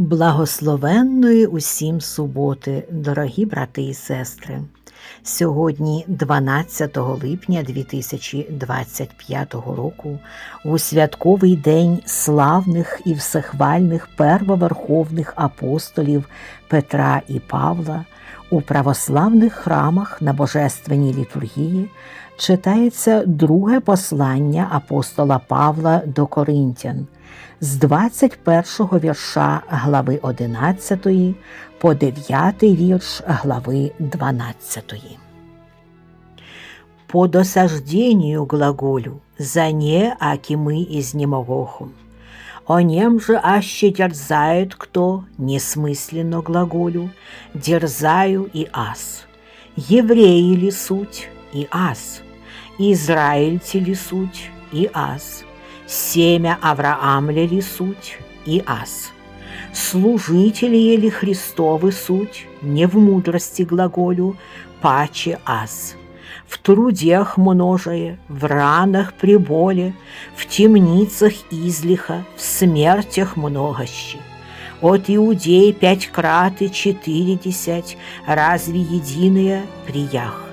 Благословенної усім суботи, дорогі брати і сестри. Сьогодні, 12 липня 2025 року, у святковий день славних і всехвальних первоверховних апостолів Петра і Павла у православних храмах на Божественній літургії читається друге послання апостола Павла до Коринтян з 21 вірша глави 11 по 9 вірш глави 12. По досаждению глаголю, за не, аки мы изнемогохум. О нем же аще дерзает кто, несмысленно глаголю, дерзаю и ас. Евреи ли суть, и ас. Израильти ли суть, и ас семя Авраамля ли суть и ас. Служители ли Христовы суть, не в мудрости глаголю, паче ас В трудях множее, в ранах при боле, в темницах излиха, в смертях многощи. От иудей пять крат и четыре десять, разве единые приях?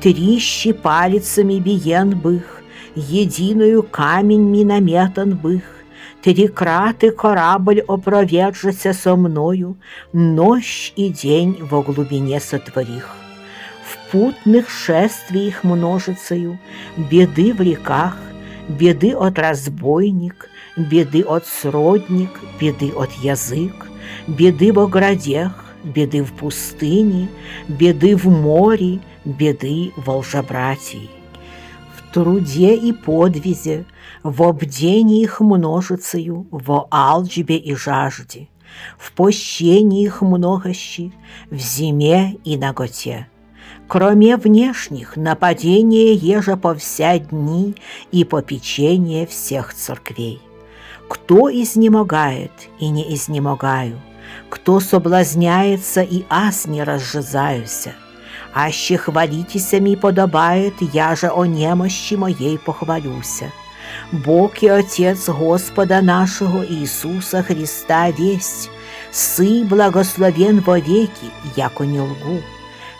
Трищи палицами биен бых, єдиною камінь мій наметан бих, Трикрати корабль опровержется со мною, Нощь и день во глубине сотворих. В путных шествиях множицею, Беды в реках, беды от разбойник, Беды от сродник, беды от язык, Беды в оградях, беды в пустыне, Беды в море, беды волжебратии труде и подвизе, в обдении их множицею, в алчбе и жажде, в пощении их многощи, в зиме и наготе. Кроме внешних, нападения ежа по вся дни и попечение всех церквей. Кто изнемогает и не изнемогаю, кто соблазняется и ас не разжизаюся, аще хвалітіся мій подобает, я же о немощі моєї похвалюся. Бог і Отець Господа нашого Ісуса Христа весть, Сы благословен вовеки, яко не лгу.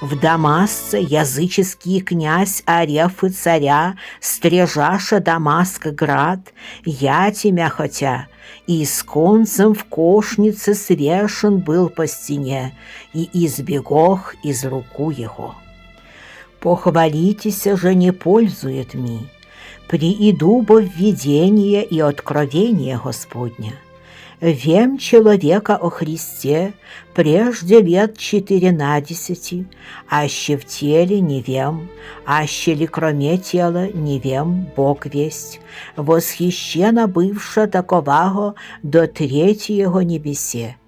В Дамасце языческий князь Ареф и царя, стрежаша Дамаск град, я тебя хотя, и с концем в кошнице свешен был по стене, и избегох из руку его. Похвалитесь же не пользует ми, прииду бо в видение и откровение Господня. Вем человека о Христе прежде лет четырнадесяти, аще в теле не вем, аще ли кроме тела не вем Бог весть, восхищена бывша таковаго до третьего небесе.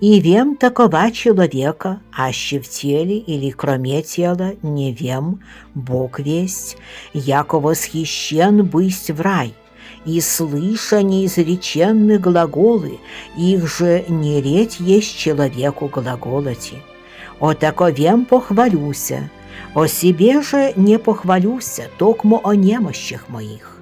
И вем такова человека, аще в теле или кроме тела не вем Бог весть, яко восхищен бысть в рай – и слыша неизреченные глаголы, их же не редь есть человеку глаголоти. О таковем похвалюся, о себе же не похвалюся, токмо о немощах моих.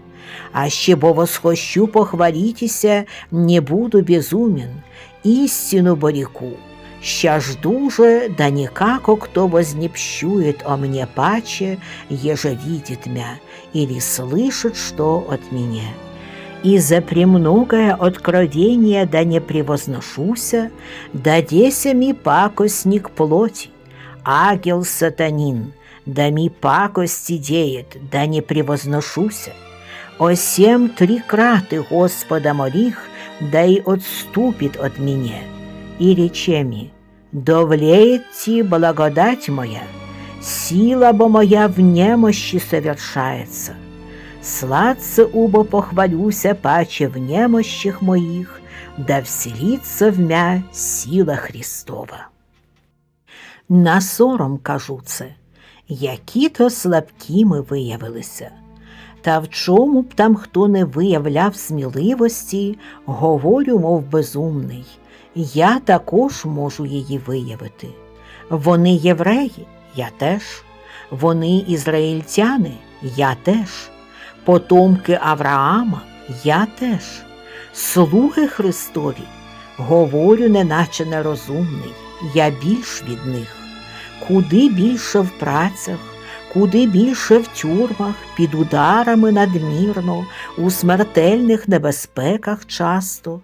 А ще бо восхощу похвалитеся, не буду безумен, истину боряку. Ща жду же, да никако кто вознепщует о мне паче, еже видит мя, или слышит что от меня и за премногое откровение да не превозношуся, дадеся ми пакостник плоти, агел сатанин, да ми пакости деет, да не превозношуся. О сем три краты Господа молих, да и отступит от меня, и речеми, довлеет ти благодать моя, сила бо моя в немощи совершается. Сладце убо похвалюся паче в немощах моїх, да вселиться в мя сила Христова. На сором кажу це, які то слабкі ми виявилися. Та в чому б там хто не виявляв сміливості, говорю, мов безумний, я також можу її виявити. Вони євреї, я теж, вони ізраїльтяни, я теж потомки Авраама, я теж, слуги Христові, говорю, неначе нерозумний, я більш від них, куди більше в працях, куди більше в тюрмах, під ударами надмірно, у смертельних небезпеках часто.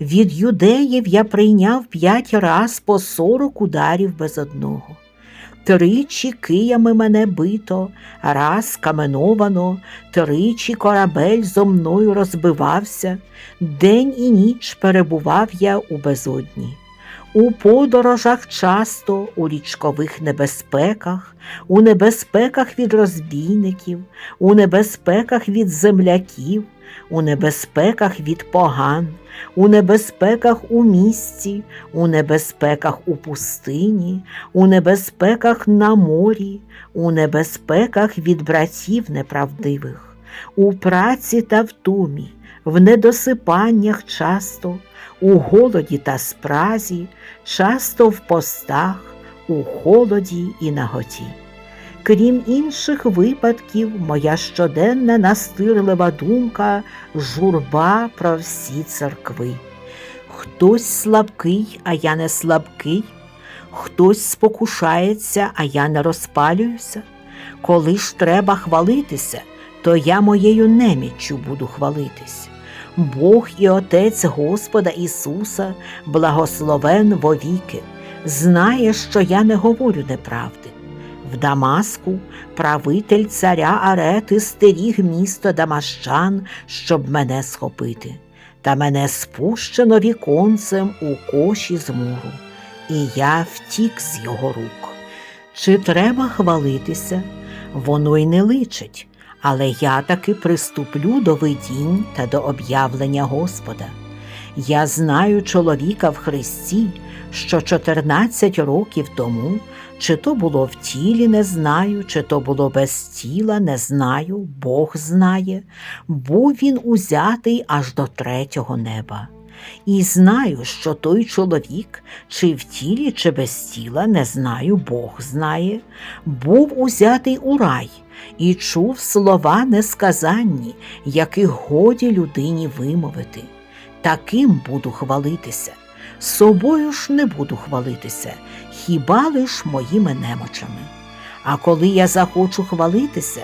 Від юдеїв я прийняв п'ять раз по сорок ударів без одного. Тричі киями мене бито, раз каменовано, тричі корабель зо мною розбивався, день і ніч перебував я у безодні. У подорожах часто, у річкових небезпеках, у небезпеках від розбійників, у небезпеках від земляків, у небезпеках від поган, у небезпеках у місті, у небезпеках у пустині, у небезпеках на морі, у небезпеках від братів неправдивих, у праці та в тумі, в недосипаннях часто, у голоді та спразі, часто в постах, у холоді і наготі. Крім інших випадків, моя щоденна настирлива думка журба про всі церкви. Хтось слабкий, а я не слабкий, хтось спокушається, а я не розпалююся. Коли ж треба хвалитися, то я моєю неміччю буду хвалитись. Бог і Отець Господа Ісуса, благословен вовіки, знає, що я не говорю неправди. В Дамаску правитель царя Арети стеріг місто Дамащан, щоб мене схопити, та мене спущено віконцем у коші з муру, і я втік з його рук. Чи треба хвалитися? Воно й не личить, але я таки приступлю до видінь та до об'явлення Господа. Я знаю чоловіка в Христі, що 14 років тому чи то було в тілі, не знаю, чи то було без тіла, не знаю, Бог знає, був він узятий аж до третього неба. І знаю, що той чоловік, чи в тілі, чи без тіла, не знаю, Бог знає, був узятий у рай і чув слова несказанні, яких годі людині вимовити. Таким буду хвалитися. Собою ж не буду хвалитися, хіба лиш моїми немочами. А коли я захочу хвалитися,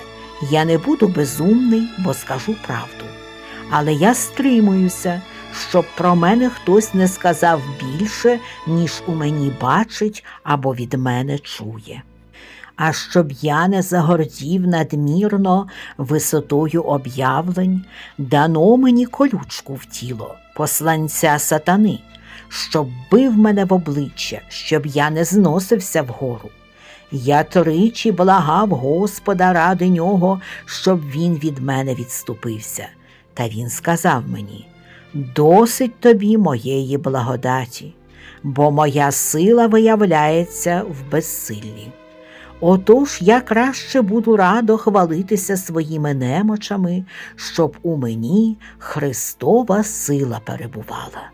я не буду безумний, бо скажу правду. Але я стримуюся, щоб про мене хтось не сказав більше, ніж у мені бачить або від мене чує. А щоб я не загордів надмірно висотою об'явлень, дано мені колючку в тіло, посланця сатани щоб бив мене в обличчя, щоб я не зносився вгору. Я тричі благав Господа ради нього, щоб він від мене відступився. Та він сказав мені досить тобі моєї благодаті, бо моя сила виявляється в безсиллі. Отож я краще буду радо хвалитися своїми немочами, щоб у мені Христова сила перебувала.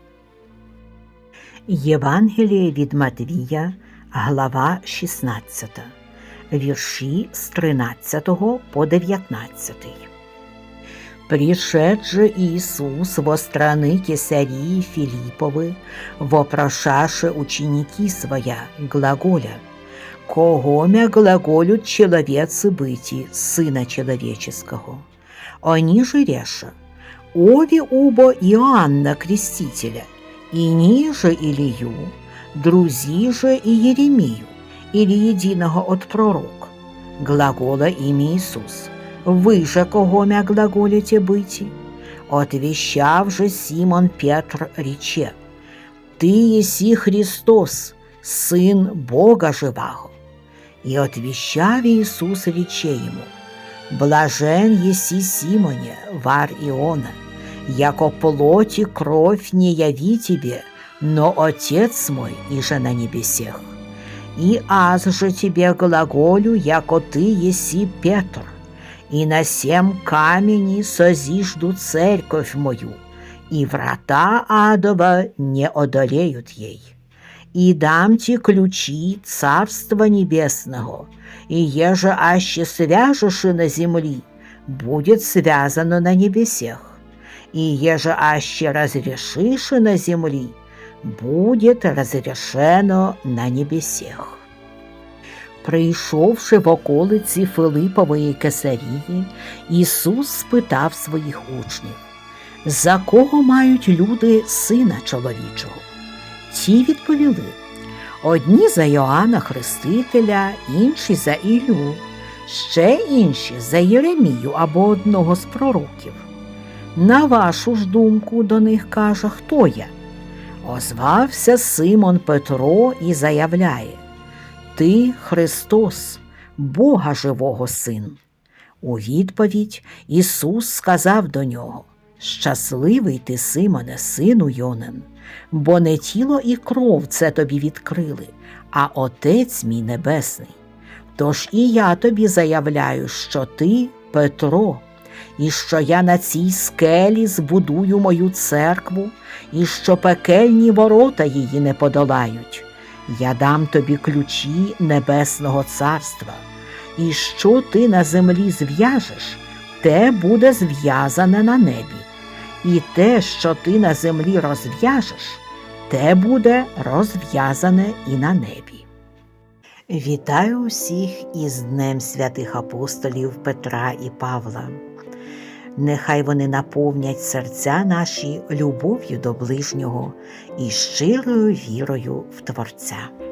Євангеліє від Матвія, глава 16, вірші з 13 по 19. Пришед же Иисус во страны Кесарии Филипповы, вопрошаше ученики своя, глаголя, «Кого мя глаголют человецы быти, Сына Человеческого?» Они же реша, «Ови убо Иоанна Крестителя, и ниже Илью, друзи же и Еремию, или единого от пророк. Глагола имя Иисус. Вы же кого мя глаголите быти? Отвещав же Симон Петр рече, Ты еси Христос, Сын Бога живаго. И отвещав Иисус рече ему, Блажен еси Симоне, вар Иона, яко плоти кровь не яви тебе, но Отец мой, иже на небесех. И аз же тебе глаголю, яко ты еси Петр, и на сем камени созижду церковь мою, и врата адова не одолеют ей. И дам тебе ключи Царства Небесного, и еже аще свяжешь на земли, будет связано на небесех и еже аще разрешиши на земли, будет разрешено на небесех. Прийшовши в околиці Филипової Кесарії, Ісус спитав своїх учнів, за кого мають люди сина чоловічого? Ті відповіли, одні за Йоанна Хрестителя, інші за Ілю, ще інші за Єремію або одного з пророків. На вашу ж думку до них каже, хто я? Озвався Симон Петро і заявляє Ти Христос, Бога живого син. У відповідь Ісус сказав до нього Щасливий ти, Симоне, сину Йонин, бо не тіло і кров це тобі відкрили, а Отець мій Небесний. Тож і я тобі заявляю, що ти Петро, і що я на цій скелі збудую мою церкву, і що пекельні ворота її не подолають. Я дам тобі ключі Небесного Царства, і що ти на землі зв'яжеш, те буде зв'язане на небі, і те, що ти на землі розв'яжеш, те буде розв'язане і на небі. Вітаю усіх із Днем святих апостолів Петра і Павла. Нехай вони наповнять серця наші любов'ю до ближнього і щирою вірою в Творця.